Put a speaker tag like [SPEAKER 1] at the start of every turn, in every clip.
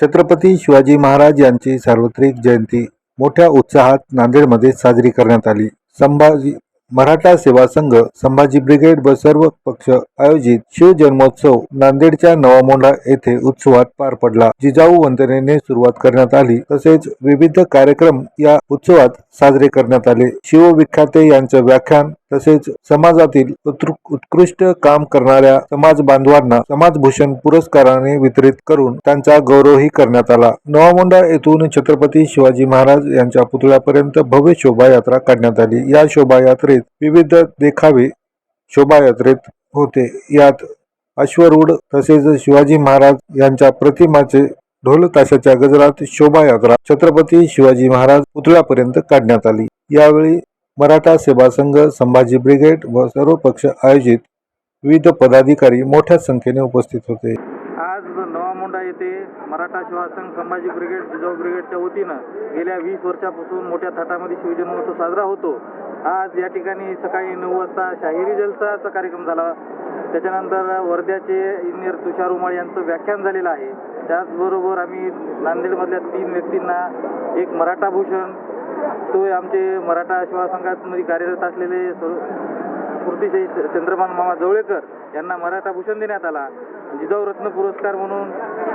[SPEAKER 1] छत्रपती शिवाजी महाराज यांची सार्वत्रिक जयंती मोठ्या उत्साहात नांदेडमध्ये साजरी करण्यात आली. संभाजी मराठा सेवा संघ संभाजी ब्रिगेड व सर्व पक्ष आयोजित शिवजन्मोत्सव नांदेडच्या नवामोंढा येथे उत्सवात पार पडला. जिजाऊ वंदनेने सुरुवात करण्यात आली तसेच विविध कार्यक्रम या उत्सवात साजरे करण्यात आले. शिवविख्याते यांचं व्याख्यान तसेच समाजातील उत्कृष्ट काम करणाऱ्या समाज बांधवांना समाजभूषण पुरस्काराने वितरित करून त्यांचा गौरवही करण्यात आला. नवामोंडा येथून छत्रपती शिवाजी महाराज यांच्या पुतळ्यापर्यंत भव्य शोभायात्रा काढण्यात आली. या शोभायात्रेत विविध देखावे शोभायात्रेत होते. यात अश्वरूढ तसेच शिवाजी महाराज यांच्या प्रतिमाचे ढोल ताशाच्या गजरात शोभायात्रा छत्रपती शिवाजी महाराज पुतळ्यापर्यंत काढण्यात आली. यावेळी मराठा सेवा संघ संभाजी ब्रिगेड व सर्व पक्ष आयोजित विविध पदाधिकारी मोठ्या संख्येने उपस्थित होते.
[SPEAKER 2] आज नवामोंडा येथे मराठा सेवा संघ संभाजी ब्रिगेड जिजाऊ ब्रिगेडच्या वतीनं गेल्या वीस वर्षापासून मोठ्या थाटामध्ये शिवजन्मोत्सव साजरा होतो. आज या ठिकाणी सकाळी नऊ वाजता शाहिरी जलसाचा कार्यक्रम झाला. त्याच्यानंतर वर्ध्याचे इंजिनियर तुषार उमाळ यांचं व्याख्यान झालेलं आहे. त्याचबरोबर आम्ही नांदेडमधल्या तीन व्यक्तींना एक मराठा भूषण तो आमचे मराठा सेवा संघामध्ये कार्यरत असलेले सर्व चंद्रमान मामा जवळेकर यांना मराठा भूषण देण्यात आला. जिजाऊ रत्न पुरस्कार म्हणून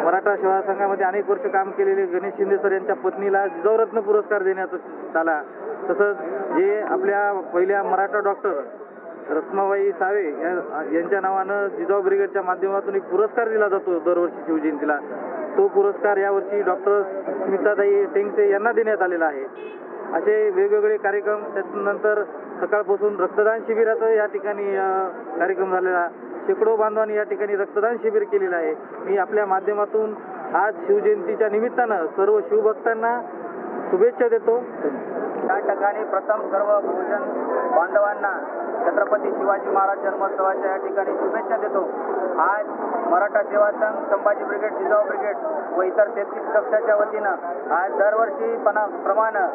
[SPEAKER 2] मराठा सेवा संघामध्ये अनेक वर्ष काम केलेले गणेश शिंदे सर यांच्या पत्नीला जिजाऊ रत्न पुरस्कार देण्यात आला. तसंच जे आपल्या पहिल्या मराठा डॉक्टर रत्नाबाई सावे यांच्या नावानं जिजाऊ ब्रिगेडच्या माध्यमातून एक पुरस्कार दिला जातो दरवर्षी शिवजयंतीला. तो पुरस्कार यावर्षी डॉक्टर स्मिताताई टेंगसे यांना देण्यात आलेला आहे. असे वेगवेगळे कार्यक्रम त्यानंतर सकाळपासून रक्तदान शिबिराचा या ठिकाणी कार्यक्रम झालेला. शेकडो बांधवांनी या ठिकाणी रक्तदान शिबिर केलेलं आहे. मी आपल्या माध्यमातून आज शिवजयंतीच्या निमित्तानं सर्व शिवभक्तांना शुभेच्छा देतो.
[SPEAKER 3] या ठिकाणी प्रथम सर्व बहुजन बांधवांना छत्रपती शिवाजी महाराज जन्मोत्सवाच्या या ठिकाणी शुभेच्छा देतो. आज मराठा सेवा संघ संभाजी ब्रिगेड जिजाऊ ब्रिगेड व इतर तेहतीस कक्षाच्या वतीनं आज दरवर्षी पणा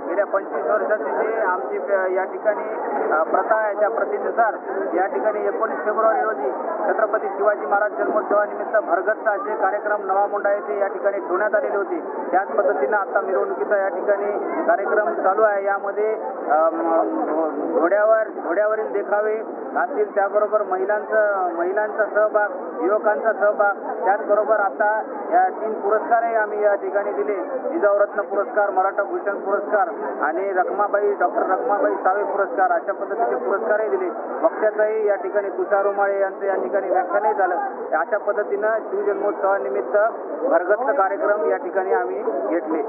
[SPEAKER 3] गेल्या पंचवीस वर्षाची जी आमची या ठिकाणी प्रथा आहे त्या प्रथेनुसार या ठिकाणी एकोणीस फेब्रुवारी रोजी छत्रपती शिवाजी महाराज जन्मोत्सवानिमित्त भरगच्च असे कार्यक्रम नवामुंडा येथे या ठिकाणी ठेवण्यात आलेले होते. त्याच पद्धतीनं आता मिरवणुकीचा या ठिकाणी कार्यक्रम चालू आहे. यामध्ये घोड्यावर घोड्यावरील देखावे असतील त्याबरोबर महिलांचं महिलांचा सहभाग युवकांचा सहभाग त्याचबरोबर आता या तीन पुरस्कारही आम्ही या ठिकाणी दिले. जिजाऊरत्न पुरस्कार मराठा भूषण पुरस्कार आणि रखमाबाई डॉक्टर रखमाबाई सावे पुरस्कार अशा पद्धतीचे पुरस्कारही दिले. वक्त्याचंही या ठिकाणी तुषार उमाळे यांचं या ठिकाणी व्याख्यानही झालं. अशा पद्धतीनं शिवजन्मोत्सवानिमित्त भरगच्च कार्यक्रम या ठिकाणी आम्ही घेतले.